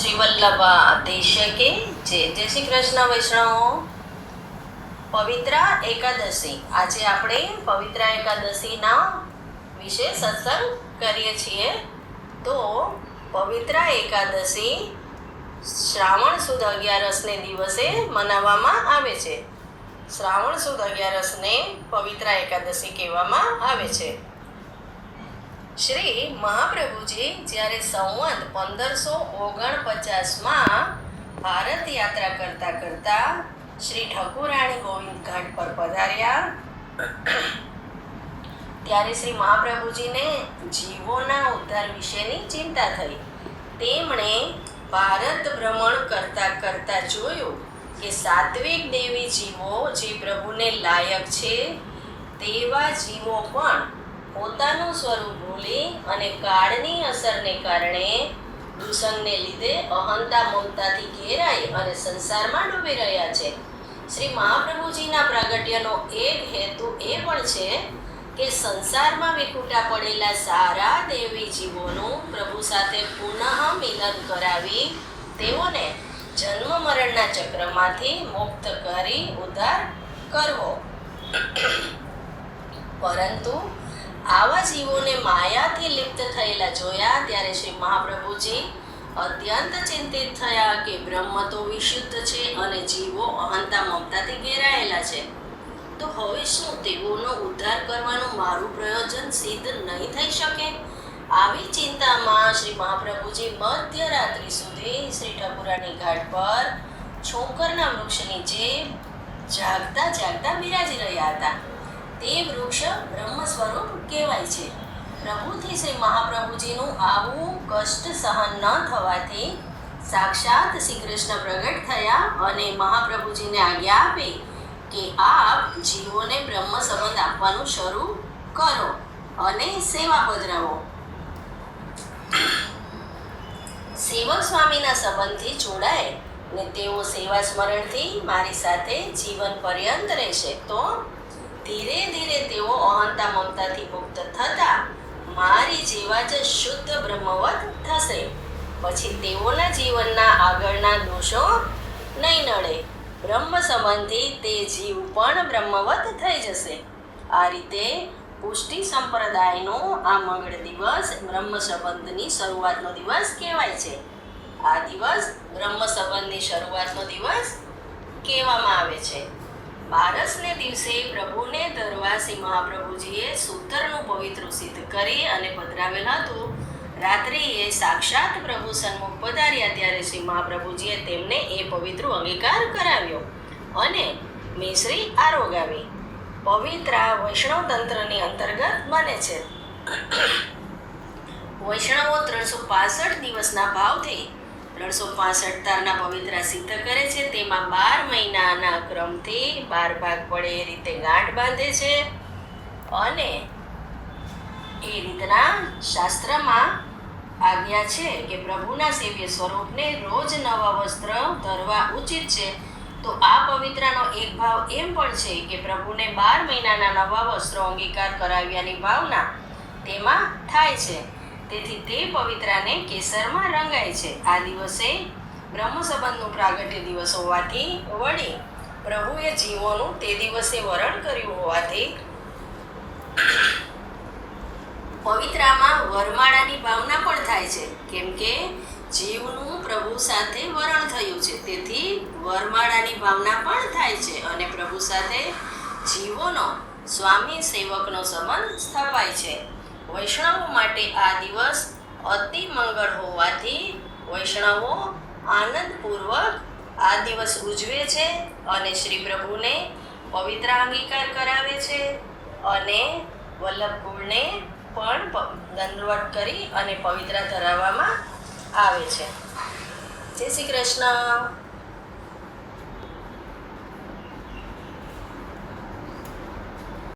શ્રી વલ્લભા દેશકે જે જય શ્રી કૃષ્ણ વૈષ્ણવ. પવિત્રા એકાદશી. આજે આપણે પવિત્રા એકાદશીના વિશે સત્સંગ કરીએ છીએ. તો પવિત્રા એકાદશી શ્રાવણ સુદ અગિયારસને દિવસે મનાવવામાં આવે છે. શ્રાવણ સુદ અગિયારસને પવિત્રા એકાદશી કહેવામાં આવે છે. શ્રી મહાપ્રભુજી જ્યારે સંવંત પંદરસો ઓગણપચાસમાં ભારત યાત્રા કરતા કરતા શ્રી ઠકુરાણી ગોવિંદ ઘાટ પર પધાર્યા. ત્યારે શ્રી મહાપ્રભુજીને જીવોના ઉદ્ધાર વિશેની ચિંતા થઈ. તેમણે ભારત ભ્રમણ કરતા કરતા જોયું કે સાત્વિક દેવી જીવો જે પ્રભુને લાયક છે, તેવા જીવો પણ પોતાનું સ્વરૂપ ભૂલી અને કાળની અસરને કારણે દૂષણને લીધે અહંતા મમતાથી ઘેરાઈ અને સંસારમાં ડૂબી રહ્યા છે. શ્રી મહાપ્રભુજીના પ્રાગટ્યનો એક હેતુ એ પણ છે કે સંસારમાં વિખૂટા પડેલા સારા દેવી જીવોનું પ્રભુ સાથે પુનઃ મિલન કરાવી તેઓને જન્મ મરણના ચક્રમાંથી મુક્ત કરી ઉદ્ધાર કરવો. પરંતુ આવા જીવોને માયાથી લિપ્ત થયેલા જોયા ત્યારે શ્રી મહાપ્રભુજી અત્યંત ચિંતિત થયા કે બ્રહ્મ તો વિશુદ્ધ છે અને જીવો અહંતા મમતાથી ઘેરાયેલા છે. તો હવે શું તેઓનો ઉદ્ધાર કરવાનું મારું પ્રયોજન સિદ્ધ નહીં થઈ શકે? આવી ચિંતામાં શ્રી મહાપ્રભુજી મધ્યરાત્રિ સુધી શ્રી ઠકુરાની ઘાટ પર છોકરના વૃક્ષ નીચે જાગતા જાગતા બિરાજી રહ્યા હતા. તે વૃક્ષ બ્રહ્મ સ્વરૂપ કહેવાય છે. પ્રભુથી શ્રી મહાપ્રભુજીનું આવું કષ્ટ સહન ન થવાથી સાક્ષાત શ્રી કૃષ્ણ પ્રગટ થયા અને મહાપ્રભુજીને આજ્ઞા આપી કે આપ જીવોને બ્રહ્મ સંબંધ આપવાનું શરૂ કરો અને સેવા પધરાવો. સેવક સ્વામીના સંબંધથી જોડાય ને તેઓ સેવા સ્મરણથી મારી સાથે જીવન પર્યંત રહેશે. તો ધીરે ધીરે તેઓ અહંતા મમતાથી મુક્ત થતા મારી જેવા જ શુદ્ધ બ્રહ્મવત થશે. પછી તેઓના જીવનના આગળના દોષો નહીં નડે. બ્રહ્મ સંબંધી તે જીવ પણ બ્રહ્મવત થઈ જશે. આ રીતે પુષ્ટિ સંપ્રદાયનો આ મંગળ દિવસ બ્રહ્મ સંબંધની શરૂઆતનો દિવસ કહેવાય છે. આ દિવસ બ્રહ્મ સંબંધની શરૂઆતનો દિવસ કહેવામાં આવે છે. બારસને દિવસે પ્રભુને દરવાસી મહાપ્રભુજીએ સૂતરનું પવિત્ર સિદ્ધ કરી અને પધરાવેલ હતું. રાત્રિએ સાક્ષાત પ્રભુ સન્મુખ પધાર્યા ત્યારે શ્રી મહાપ્રભુજીએ તેમને એ પવિત્ર અંગીકાર કરાવ્યો અને મિશ્રી આરોગાવી. પવિત્રા વૈષ્ણવ તંત્રની અંતર્ગત બને છે. વૈષ્ણવો ત્રણસો પાસઠ દિવસના ભાવથી ત્રણસો પાસઠ તારના પવિત્ર સિદ્ધ કરે છે. તેમાં બાર મહિનાના ક્રમથી બાર ભાગ પડે એ રીતે ગાંઠ બાંધે છે. અને એ રીતના શાસ્ત્રમાં આજ્ઞા છે કે પ્રભુના સેવ્ય સ્વરૂપને રોજ નવા વસ્ત્ર ધરવા ઉચિત છે. તો આ પવિત્રાનો એક ભાવ એમ પણ છે કે પ્રભુને બાર મહિનાના નવા વસ્ત્રો અંગીકાર કરાવ્યાની ભાવના તેમાં થાય છે. તેથી તે પવિત્રાને કેસરમાં રંગાય છે. આ દિવસે બ્રહ્મ સંબંધનું પ્રાગટ્ય દિવસ હોવાથી વળી પ્રભુએ જીવોનું તે દિવસે વરણ કર્યું હોવાથી પવિત્રામાં વરમાળાની ભાવના પણ થાય છે. કેમ કે જીવનું પ્રભુ સાથે વરણ થયું છે. તેથી વરમાળાની ભાવના પણ થાય છે અને પ્રભુ સાથે જીવોનો, સ્વામી સેવકનો સંબંધ સ્થપાય છે. વૈષ્ણવો માટે આ દિવસ અતિ મંગળ હોવાથી વૈષ્ણવો આનંદપૂર્વક આ દિવસ ઉજવે છે અને શ્રી પ્રભુને પવિત્ર અંગીકાર કરાવે છે અને વલ્લભ કુળને પણ દંડવટ કરી અને પવિત્ર ધરાવવામાં આવે છે. જય શ્રી કૃષ્ણ.